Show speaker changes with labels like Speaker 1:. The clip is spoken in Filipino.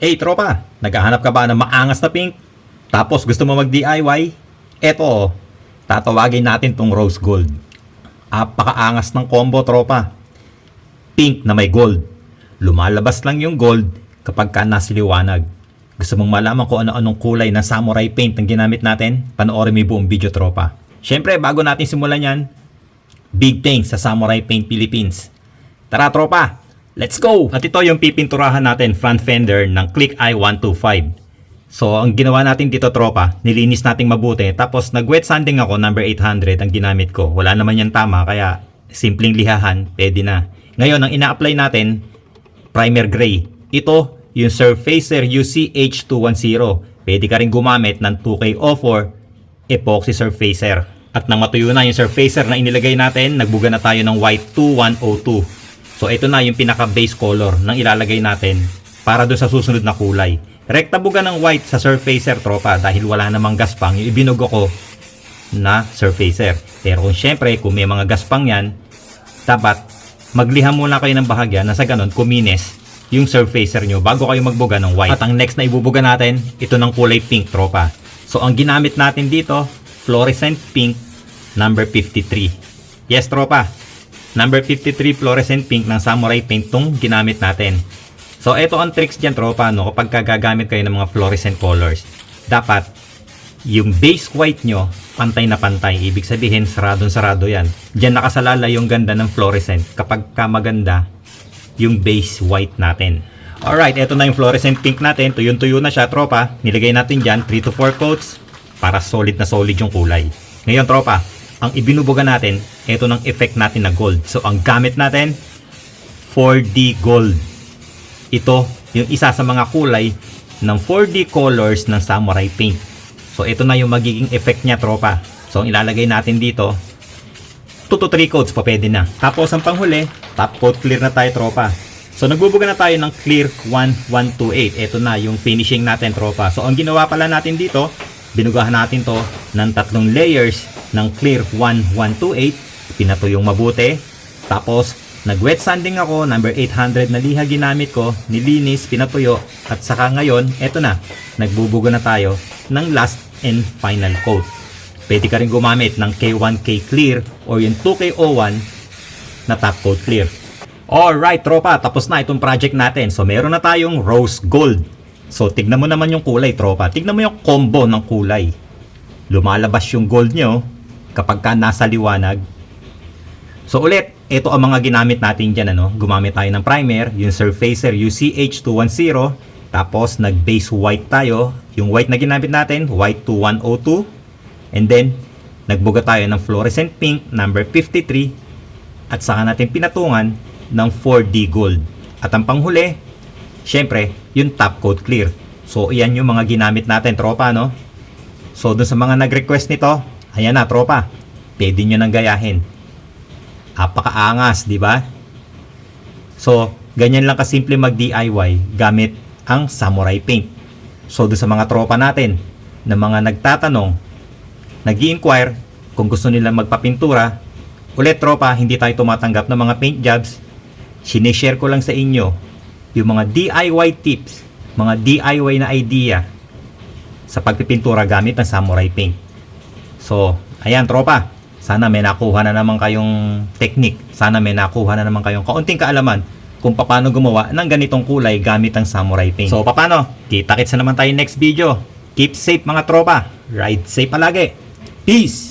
Speaker 1: Hey tropa, naghahanap ka ba ng maangas na pink? Tapos gusto mo mag-DIY? Eto, tatawagin natin tong rose gold. Apakaangas ng combo tropa. Pink na may gold. Lumalabas lang yung gold kapag ka nasa liwanag. Gusto mong malaman kung ano-anong kulay ng samurai paint ang ginamit natin? Panoorin mo yung buong video tropa. Siyempre, bago natin simulan yan, big thanks sa Samurai Paint Philippines. Tara tropa, let's go! At ito yung pipinturahan natin front fender ng Click Eye 125. So, ang ginawa natin dito tropa, nilinis nating mabuti tapos nag-wet sanding ako number 800 ang ginamit ko. Wala naman yan tama kaya simpleng lihahan, pwede na. Ngayon, ang ina-apply natin, primer gray. Ito, yung Surfacer UCH210. Pwede ka rin gumamit ng 2K04 epoxy surfacer. At nang matuyo na yung surfacer na inilagay natin, nagbuga na tayo ng white 2102. So ito na yung pinaka base color ng ilalagay natin para doon sa susunod na kulay. Rekta buga ng white sa surfacer tropa dahil wala namang gaspang yung ibinugo ko na surfacer. Pero kung syempre kung may mga gaspang yan, dapat magliha muna kayo ng bahagya na sa ganun kumines yung surfacer nyo bago kayo magbuga ng white. At ang next na ibubuga natin, ito ng kulay pink tropa. So ang ginamit natin dito, fluorescent pink number 53. Yes tropa, number 53 fluorescent pink ng samurai paint tong ginamit natin. So ito ang tricks dyan tropa no, kapag gagamit kayo ng mga fluorescent colors. Dapat yung base white nyo, pantay na pantay. Ibig sabihin, saradong-sarado yan. Diyan nakasalala yung ganda ng fluorescent kapag ka maganda yung base white natin. Alright, eto na yung fluorescent pink natin. Tuyong-tuyo na siya, tropa. Nilagay natin dyan, 3 to 4 coats para solid na solid yung kulay. Ngayon, tropa, ang ibinubuga natin, eto ng effect natin na gold. So, ang gamit natin, 4D gold. Ito, yung isa sa mga kulay ng 4D colors ng samurai paint. So, ito na yung magiging effect niya, tropa. So, ang ilalagay natin dito, 2 to 3 coats pa pwede na. Tapos, ang panghuli, top coat clear na tayo, tropa. So, nagbubuga na tayo ng clear 1128. Ito na yung finishing natin, tropa. So, ang ginawa pala natin dito, binugahan natin to ng tatlong layers ng clear 1128. Pinatuyong mabuti. Tapos, nag-wet sanding ako, number 800 na liha ginamit ko, nilinis, pinatuyo, at saka ngayon, eto na, nagbubuga na tayo ng last and final coat. Pwede ka rin gumamit ng K1K Clear or yung 2K01 na top coat clear. Alright, tropa, tapos na itong project natin. So, meron na tayong rose gold. So, tignan mo naman yung kulay, tropa. Tignan mo yung combo ng kulay. Lumalabas yung gold nyo kapag ka nasa liwanag. So, ulit, ito ang mga ginamit natin dyan. Ano? Gumamit tayo ng primer, yung Surfacer UCH210. Tapos, nag-base white tayo. Yung white na ginamit natin, white 2102. And then, nagbuga tayo ng fluorescent pink, number 53. At saka natin pinatungan ng 4D gold. At ang panghuli, syempre, yung top coat clear. So, iyan yung mga ginamit natin, tropa, no? So, dun sa mga nag-request nito, ayan na, tropa. Pwede nyo nang gayahin. Apakaangas, di ba? So, ganyan lang kasimple mag-DIY gamit ang samurai paint. So, dun sa mga tropa natin na mga nagtatanong, nag inquire kung gusto nila magpapintura, ulit tropa, hindi tayo tumatanggap ng mga paint jobs. Sinishare ko lang sa inyo yung mga DIY tips, mga DIY na idea sa pagpipintura gamit ng samurai paint. So, ayan tropa, sana may nakuha na naman kayong technique. Sana may nakuha na naman kayong kaunting kaalaman kung paano gumawa ng ganitong kulay gamit ang samurai paint. So, paano? Kita-kits na naman tayo next video. Keep safe mga tropa. Ride safe palagi. Peace!